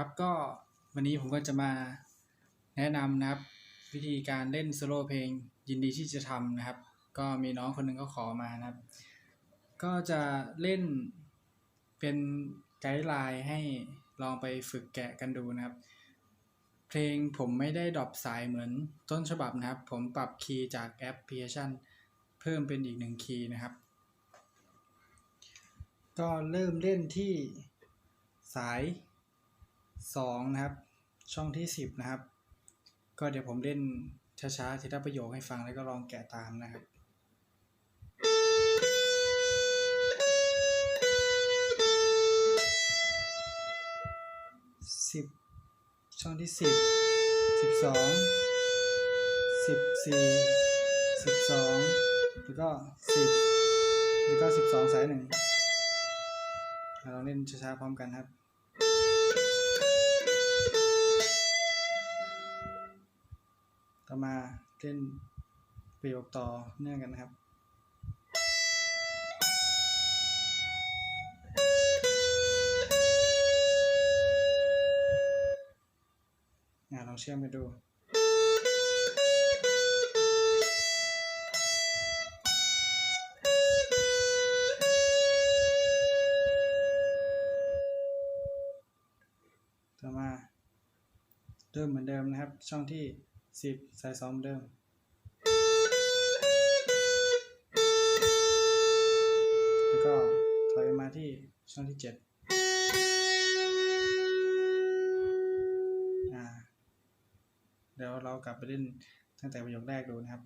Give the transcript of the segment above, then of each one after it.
ครับก็วันนี้ผมก็จะมาแนะนำนะครับ วิธีการเล่นโซโล่เพลงยินดีที่จะทำนะครับ ก็มีน้องคนหนึงก็ขอมานะครับ ก็จะเล่นเป็นไกด์ไลน์ให้ลองไปฝึกแกะกันดูนะครับ เพลงผมไม่ได้ดรอปสายเหมือนต้นฉบับนะครับ ผมปรับคีย์จากแอปพลิเคชัน เพิ่มเป็นอีกหนึ่งคีย์นะครับ ก็เริ่มเล่นที่สาย 2 นะครับ ช่องที่ 10 นะครับ ก็เดี๋ยวผมเล่นช้าๆทีละประโยคให้ฟังแล้วก็ลองแกะตามนะครับสิบช่องที่สิบสิบสองสิบสี่สิบสองแล้วก็สิบแล้วก็สิบสองสายหนึ่งเราเล่นช้าๆพร้อมกันครับ ต่อมาเล่นประโยคต่อเนื่องกันนะครับอาลองเชื่อมกันดูต่อมาเริ่มเหมือนเดิมนะครับ ช่องที่ สิบสายสองเหมือนเดิมแล้วก็ถอยมาที่ช่องที่7อ่าเดี๋ยวเรากลับไปเล่นตั้งแต่ประโยคแรกดูนะครับ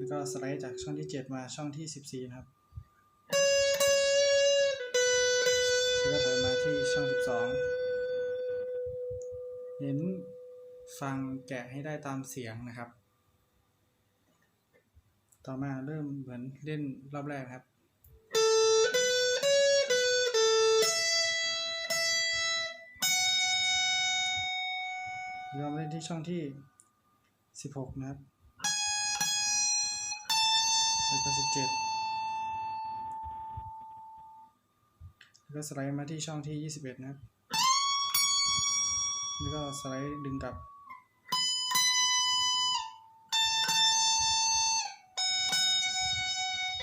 แล้วก็สไลด์จากช่องที่ 7 มาช่องที่ 14 นะครับ แล้วก็ถอยมาที่ช่อง 12 เน้นฟังแกะให้ได้ตามเสียงนะครับ ต่อมาเริ่มเหมือนเล่นรอบแรกครับเรามาเล่นที่ช่องที่ 16 นะครับ แล้วก็17แล้วก็สไลด์มาที่ช่องที่21นะครับแล้วก็สไลด์ดึงกลับ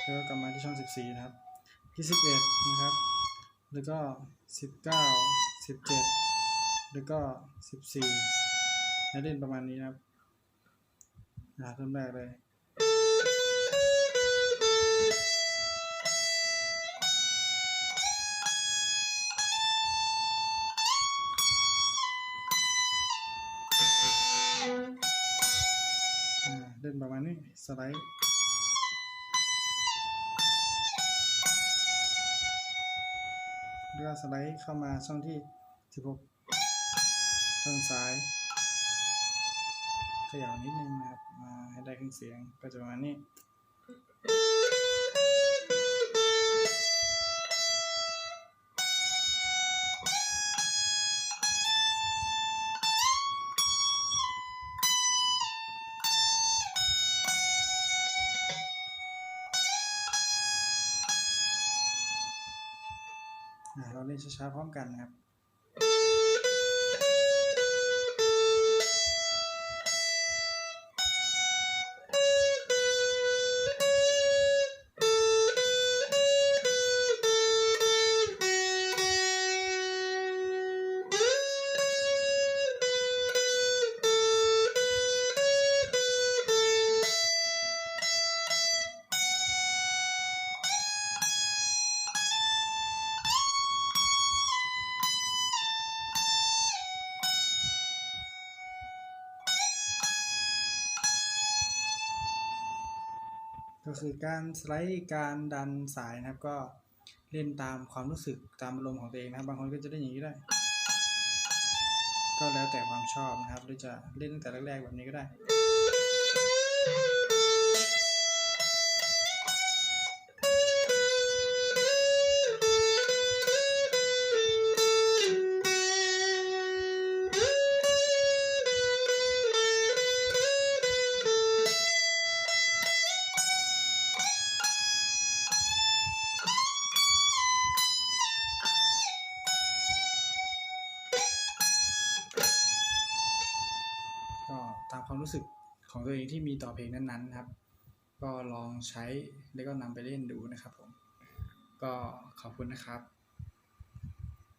แล้วก็กลับมาที่ช่อง14นะครับที่11นะครับ แล้วก็19 17แล้วก็14ให้เล่นประมาณนี้นะครับอ่าเริ่มแรกเลย ล่นประมาณนี้สไลด์เรือสไลด์เข้ามาช่องที่ 16ต้นซ้ายขยับนิดนึงนะครับมาให้ได้ครึ่งเสียงก็จะประมาณนี้ เราเล่นช้าๆพร้อมกันนะครับ ก็คือการสไลด์การดันสายนะครับ ก็เล่นตามความรู้สึกตามอารมณ์ของตัวเองนะครับ บางคนก็จะเล่นอย่างนี้ได้ ก็แล้วแต่ความชอบนะครับหรือจะเล่นตั้งแต่แรกๆแบบนี้ก็ได้ ความรู้สึกของตัวเองที่มีต่อเพลงนั้นๆครับ ก็ลองใช้แล้วก็นำไปเล่นดูนะครับผม ก็ขอบคุณนะครับ